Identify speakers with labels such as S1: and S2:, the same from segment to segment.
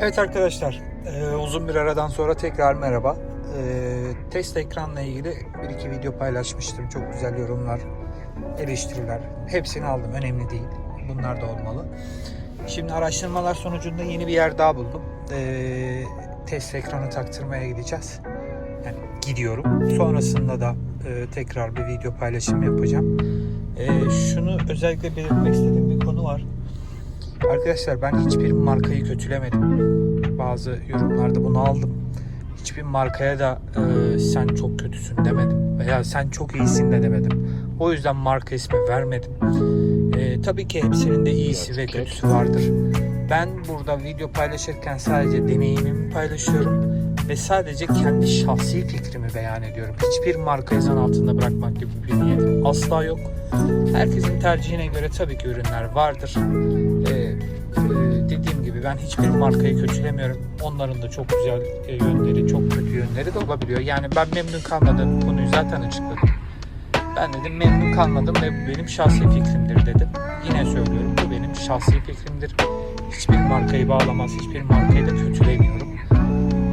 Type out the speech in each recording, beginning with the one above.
S1: Evet arkadaşlar, e, uzun bir aradan sonra tekrar merhaba. E, test ekranla ilgili bir iki video paylaşmıştım. Çok güzel yorumlar, eleştiriler. Hepsini aldım, önemli değil. Bunlar da olmalı. Şimdi araştırmalar sonucunda yeni bir yer daha buldum. E, test ekranı taktırmaya gideceğiz. Yani gidiyorum. Sonrasında da e, tekrar bir video paylaşımı yapacağım. E, şunu özellikle belirtmek istediğim bir konu var. Arkadaşlar ben hiçbir markayı kötülemedim. Bazı yorumlarda bunu aldım. Hiçbir markaya da e, sen çok kötüsün demedim. Veya sen çok iyisin de demedim. O yüzden marka ismi vermedim. E, tabii ki hepsinin de iyisi ve kötüsü vardır. Ben burada video paylaşırken sadece deneyimimi paylaşıyorum. Ve sadece kendi şahsi fikrimi beyan ediyorum. Hiçbir markayı zan altında bırakmak gibi bir niyetim asla yok. Herkesin tercihine göre tabii ki ürünler vardır. Gibi ben hiçbir markayı kötülemiyorum. Onların da çok güzel e, yönleri, çok kötü yönleri de olabiliyor. Yani ben memnun kalmadığım konuyu zaten açıkladım. Ben dedim memnun kalmadım ve bu benim şahsi fikrimdir dedim. Yine söylüyorum bu benim şahsi fikrimdir. Hiçbir markayı bağlamaz, hiçbir markayı da kötülemiyorum.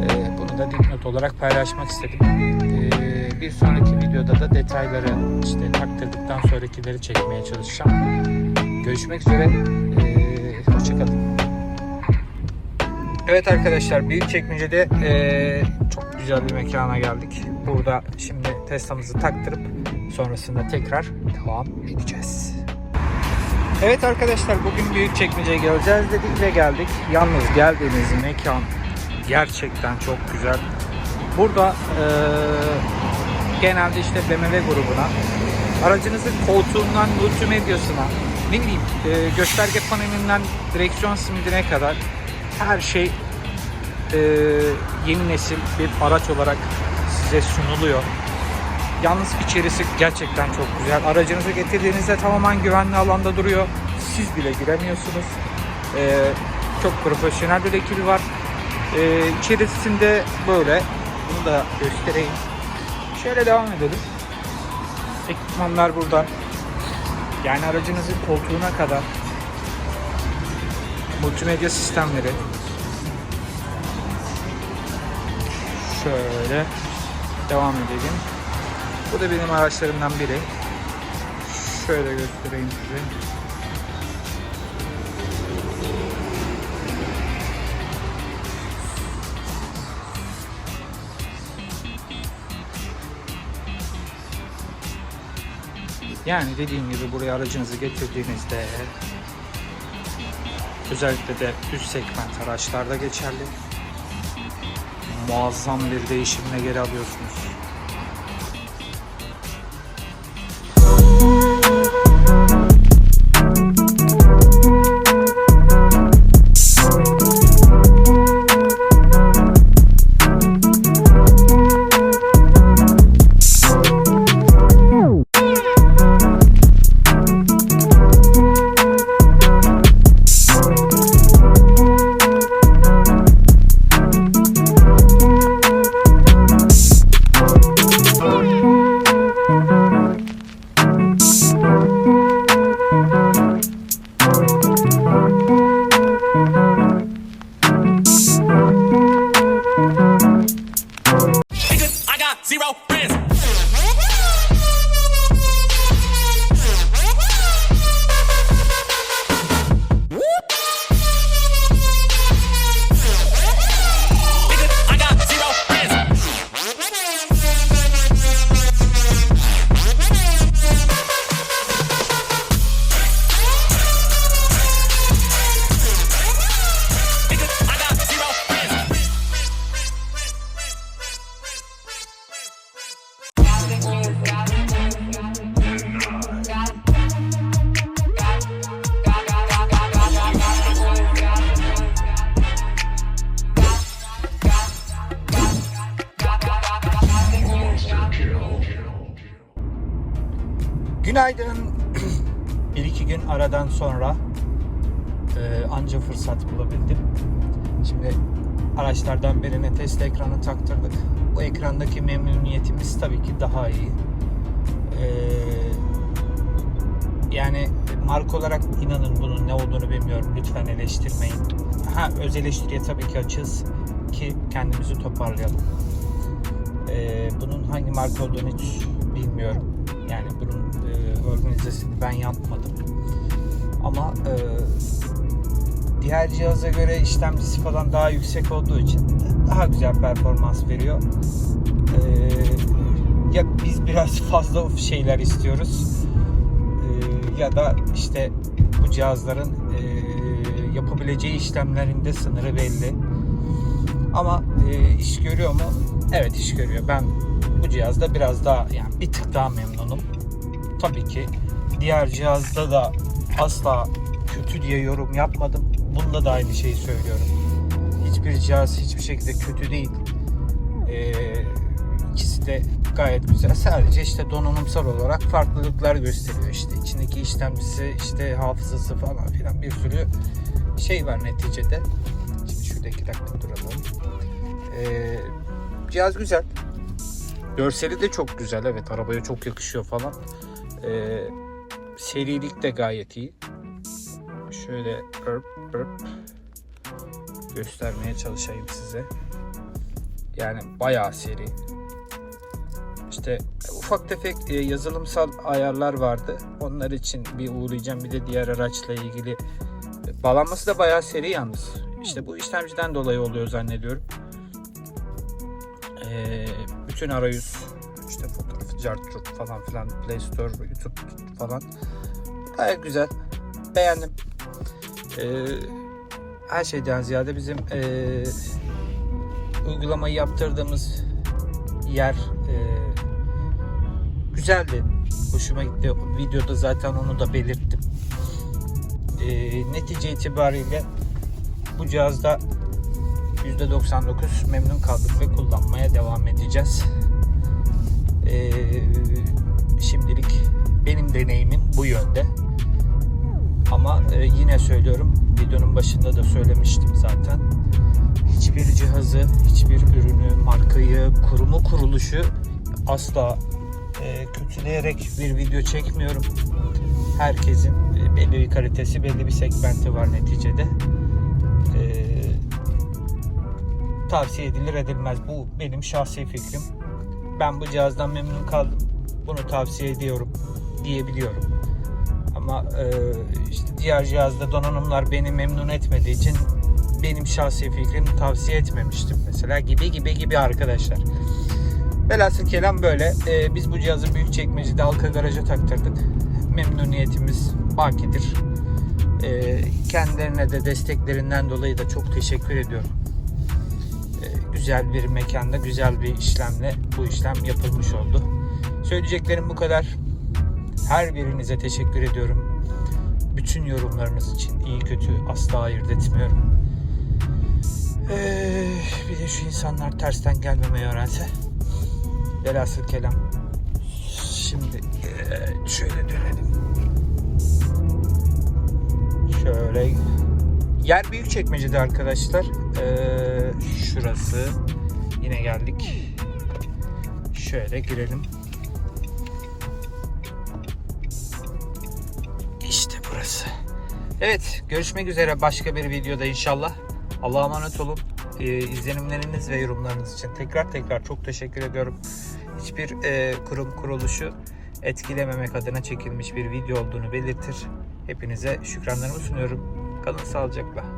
S1: Ee, bunu da dipnot olarak paylaşmak istedim. Ee, bir sonraki videoda da detayları işte taktırdıktan sonrakileri çekmeye çalışacağım. Görüşmek üzere. Ee, hoşçakalın. Evet arkadaşlar Büyükçekmece'de ee, çok güzel bir mekana geldik. Burada şimdi Tesla'mızı taktırıp sonrasında tekrar devam edeceğiz. Evet arkadaşlar bugün Büyükçekmece'ye geleceğiz dedik ve geldik. Yalnız geldiğimiz mekan gerçekten çok güzel. Burada ee, genelde işte BMW grubuna aracınızın koltuğundan multimedyasına ne bileyim e, gösterge panelinden direksiyon simidine kadar her şey e, yeni nesil bir araç olarak size sunuluyor. Yalnız içerisi gerçekten çok güzel. Aracınızı getirdiğinizde tamamen güvenli alanda duruyor. Siz bile giremiyorsunuz. E, çok profesyonel bir ekibi var. E, içerisinde böyle bunu da göstereyim. Şöyle devam edelim. Ekipmanlar burada. Yani aracınızın koltuğuna kadar multimedya sistemleri. Şöyle devam edelim. Bu da benim araçlarımdan biri. Şöyle göstereyim size. Yani dediğim gibi buraya aracınızı getirdiğinizde özellikle de üst segment araçlarda geçerli. Muazzam bir değişimle geri alıyorsunuz. Günaydın. bir iki gün aradan sonra e, anca fırsat bulabildim. Şimdi araçlardan birine test ekranı taktırdık. Bu ekrandaki memnuniyetimiz tabii ki daha iyi. E, yani marka olarak inanın bunun ne olduğunu bilmiyorum. Lütfen eleştirmeyin. Ha öz eleştiriye tabii ki açız ki kendimizi toparlayalım. Ee, bunun hangi marka olduğunu hiç bilmiyorum. Yani bunun e, organizesini ben yapmadım. Ama e, diğer cihaza göre işlemcisi falan daha yüksek olduğu için daha güzel performans veriyor. Ee, ya biz biraz fazla şeyler istiyoruz Ee, ya da işte bu cihazların e, yapabileceği işlemlerinde sınırı belli. Ama e, iş görüyor mu? Evet iş görüyor. Ben bu cihazda biraz daha yani bir tık daha memnunum. Tabii ki diğer cihazda da asla kötü diye yorum yapmadım. Bunda da aynı şeyi söylüyorum. Hiçbir cihaz hiçbir şekilde kötü değil. Ee, ikisi de gayet güzel. Sadece işte donanımsal olarak farklılıklar gösteriyor. İşte içindeki işlemcisi, işte hafızası falan filan bir sürü şey var neticede. Şurada iki dakika duralım. Ee, cihaz güzel. Görseli de çok güzel. Evet arabaya çok yakışıyor falan. Ee, serilik de gayet iyi. Şöyle ırp ırp göstermeye çalışayım size. Yani bayağı seri. İşte ufak tefek e, yazılımsal ayarlar vardı. Onlar için bir uğrayacağım. Bir de diğer araçla ilgili bağlanması da bayağı seri yalnız. İşte bu işlemciden dolayı oluyor zannediyorum. E, bütün arayüz işte fotoğrafı, cartçurt falan filan, Play Store, YouTube falan. Gayet güzel. Beğendim. E, her şeyden ziyade bizim e, uygulamayı yaptırdığımız yer e, güzeldi. Hoşuma gitti. Videoda zaten onu da belirttim. E, netice itibariyle bu cihazda %99 memnun kaldık ve kullanmaya devam edeceğiz. E, şimdilik benim deneyimim bu yönde. Ama e, yine söylüyorum, videonun başında da söylemiştim zaten. Hiçbir cihazı, hiçbir ürünü, markayı, kurumu, kuruluşu asla e, kötüleyerek bir video çekmiyorum. Herkesin e, belli bir kalitesi, belli bir segmenti var neticede. Tavsiye edilir edilmez. Bu benim şahsi fikrim. Ben bu cihazdan memnun kaldım. Bunu tavsiye ediyorum diyebiliyorum. Ama e, işte diğer cihazda donanımlar beni memnun etmediği için benim şahsi fikrim tavsiye etmemiştim mesela gibi gibi gibi arkadaşlar. Velhasıl kelam böyle. E, biz bu cihazı büyük çekmecede halka garaja taktırdık. Memnuniyetimiz bakidir. E, kendilerine de desteklerinden dolayı da çok teşekkür ediyorum. E, güzel bir mekanda, güzel bir işlemle bu işlem yapılmış oldu. Söyleyeceklerim bu kadar. Her birinize teşekkür ediyorum. Bütün yorumlarınız için iyi kötü asla ayırt etmiyorum. Ee, bir de şu insanlar tersten gelmemeyi öğrense. Velhasıl kelam. Şimdi ee, şöyle dönelim. Şöyle. Yer büyük çekmecede arkadaşlar. Ee, şurası. Yine geldik. Şöyle girelim. İşte burası. Evet, görüşmek üzere başka bir videoda inşallah. Allah'a emanet olun. Ee, izlenimleriniz ve yorumlarınız için tekrar tekrar çok teşekkür ediyorum. Hiçbir e, kurum kuruluşu etkilememek adına çekilmiş bir video olduğunu belirtir. Hepinize şükranlarımı sunuyorum. Kalın sağlıcakla.